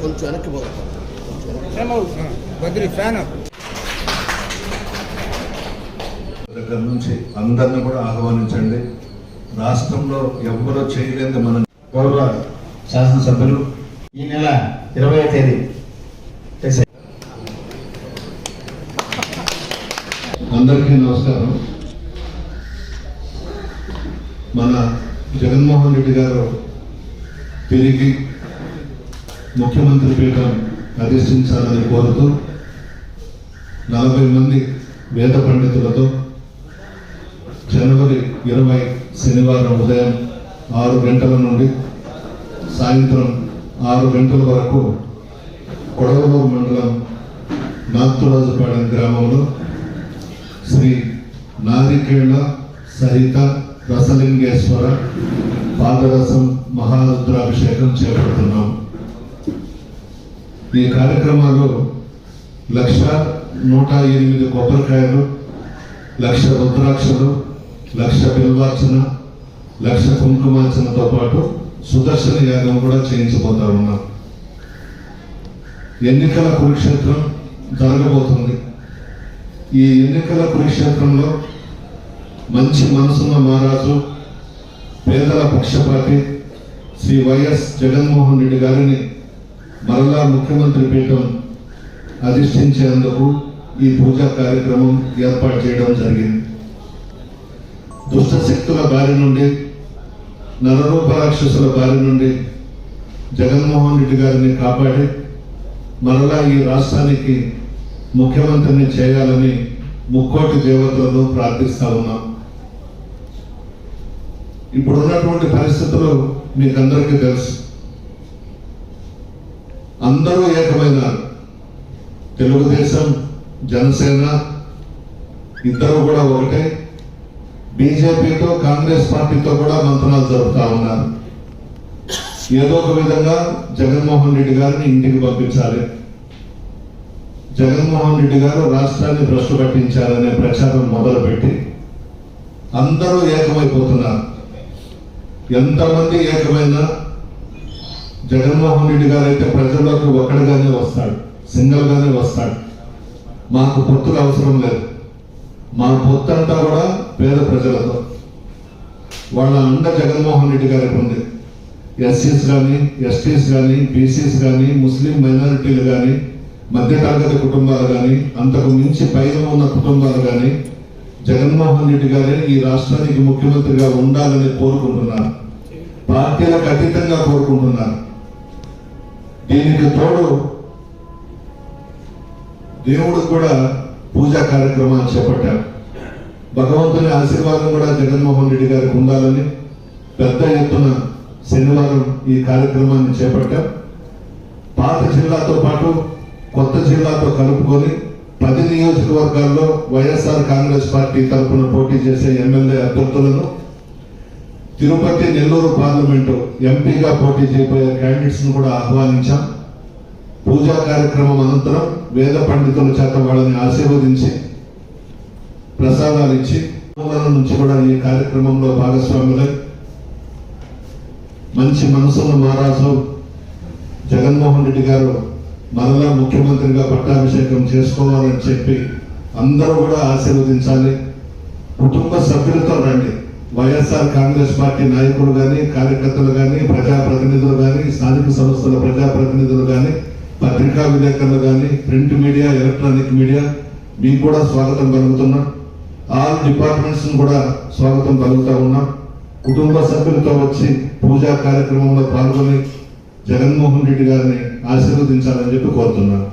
కొంచెం వెనక్కి పోదాం ఫ్యాన్ దగ్గర నుంచి అందరిని కూడా ఆహ్వానించండి. రాష్ట్రంలో ఎవరో చేయలేదు మనం గౌరవ శాసనసభ్యులు ఈ నెల ఇరవై తేదీ చేసే అందరికీ నమస్కారం. మన జగన్మోహన్ రెడ్డి గారు తిరిగి ముఖ్యమంత్రి పీఠం అధిష్ఠించాలని కోరుతూ నలభై మంది వేద పండితులతో జనవరి ఇరవై శనివారం ఉదయం ఆరు గంటల నుండి సాయంత్రం ఆరు గంటల వరకు కొడవలూరు మండలం నాత్తురాజుపాడెం గ్రామంలో శ్రీ నారికేళ సహిత రసలింగేశ్వర పాదరసం మహారుద్రాభిషేకం చేపడుతున్నాం. ఈ కార్యక్రమాలు లక్ష నూట ఎనిమిది కొబ్బరికాయలు లక్ష రుద్రాక్షలు లక్ష బిల్వార్చన లక్ష కుంకుమార్చనతో పాటు సుదర్శన యాగం కూడా చేయించబోతా ఉన్నాం. ఎన్నికల కురుక్షేత్రం జరగబోతుంది. ఈ ఎన్నికల కురుక్షేత్రంలో మంచి మనసున్న మహారాజు పేదల పక్షపాతి శ్రీ వైఎస్ జగన్మోహన్ రెడ్డి గారిని మరలా ముఖ్యమంత్రి పీఠం అధిష్ఠించేందుకు ఈ పూజా కార్యక్రమం ఏర్పాటు చేయడం జరిగింది. దుష్టశక్తుల బారి నుండి నరరూపరాక్షసుల బారి నుండి జగన్మోహన్ రెడ్డి గారిని కాపాడి మరలా ఈ రాష్ట్రానికి ముఖ్యమంత్రిని చేయాలని ముక్కోటి దేవతలను ప్రార్థిస్తా ఉన్నాం. ఇప్పుడున్నటువంటి పరిస్థితులు మీకు అందరికీ తెలుసు. అందరూ ఏకమైనారు. తెలుగుదేశం జనసేన ఇద్దరు కూడా ఒకటే. బీజేపీతో కాంగ్రెస్ పార్టీతో కూడా మంత్రాలు జరుపుతా ఉన్నారు. ఏదో ఒక విధంగా జగన్మోహన్ రెడ్డి గారిని ఇంటికి పంపించాలి. జగన్మోహన్ రెడ్డి గారు రాష్ట్రాన్ని భ్రష్టు పట్టించారనే ప్రచారం మొదలుపెట్టి అందరూ ఏకమైపోతున్నారు. ఎంతమంది ఏకమైనా జగన్మోహన్ రెడ్డి గారు అయితే ప్రజల్లోకి ఒక్కడిగానే వస్తాడు సింగల్గానే వస్తాడు. మాకు పొత్తులు అవసరం లేదు. మా పొత్తు అంతా కూడా పేద ప్రజలతో. వాళ్ళ అండ జగన్మోహన్ రెడ్డి గారికి ఉంది. ఎస్సీస్ కానీ ఎస్టీస్ కానీ బీసీస్ కానీ ముస్లిం మైనారిటీలు కానీ మధ్యతరగతి కుటుంబాలు కానీ అంతకు మించి పైన ఉన్న కుటుంబాలు కానీ జగన్మోహన్ రెడ్డి గారే ఈ రాష్ట్రానికి ముఖ్యమంత్రిగా ఉండాలని కోరుకుంటున్నారు. పార్టీలకు అతీతంగా కోరుకుంటున్నారు. దీనికి తోడు దేవుడు కూడా పూజా కార్యక్రమాలు చేపట్టారు. భగవంతుని ఆశీర్వాదం కూడా జగన్మోహన్ రెడ్డి గారికి ఉండాలని పెద్ద ఎత్తున శనివారం ఈ కార్యక్రమాన్ని చేపట్టాం. పాత జిల్లాతో పాటు కొత్త జిల్లాతో కలుపుకొని పది నియోజకవర్గాల్లో వైఎస్ఆర్ కాంగ్రెస్ పార్టీ తరఫున పోటీ చేసే ఎమ్మెల్యే అభ్యర్థులను తిరుపతి నెల్లూరు పార్లమెంటు ఎంపీగా పోటీ చేయబోయే క్యాండిడేట్స్ను కూడా ఆహ్వానించాం. పూజా కార్యక్రమం అనంతరం వేద పండితుల చేత వాళ్ళని ఆశీర్వదించి ప్రసాదాలు ఇచ్చి నుంచి కూడా ఈ కార్యక్రమంలో భాగస్వాములై మంచి మనసున్న మహారాజు జగన్మోహన్ రెడ్డి గారు మరలా ముఖ్యమంత్రిగా పట్టాభిషేకం చేసుకోవాలని చెప్పి అందరూ కూడా ఆశీర్వదించాలి. కుటుంబ సభ్యులతో రండి. వైఎస్ఆర్ కాంగ్రెస్ పార్టీ నాయకులు కానీ కార్యకర్తలు కానీ ప్రజాప్రతినిధులు కానీ స్థానిక సంస్థల ప్రజాప్రతినిధులు కానీ పత్రికా విలేకరులు కానీ ప్రింట్ మీడియా ఎలక్ట్రానిక్ మీడియా మీకు కూడా స్వాగతం కలుగుతున్నాం ఆల్ డిపార్ట్మెంట్స్ కూడా స్వాగతం కలుగుతా ఉన్నాం. కుటుంబ సభ్యులతో వచ్చి పూజా కార్యక్రమంలో పాల్గొని జగన్మోహన్ రెడ్డి గారిని ఆశీర్వదించాలని చెప్పి కోరుతున్నాను.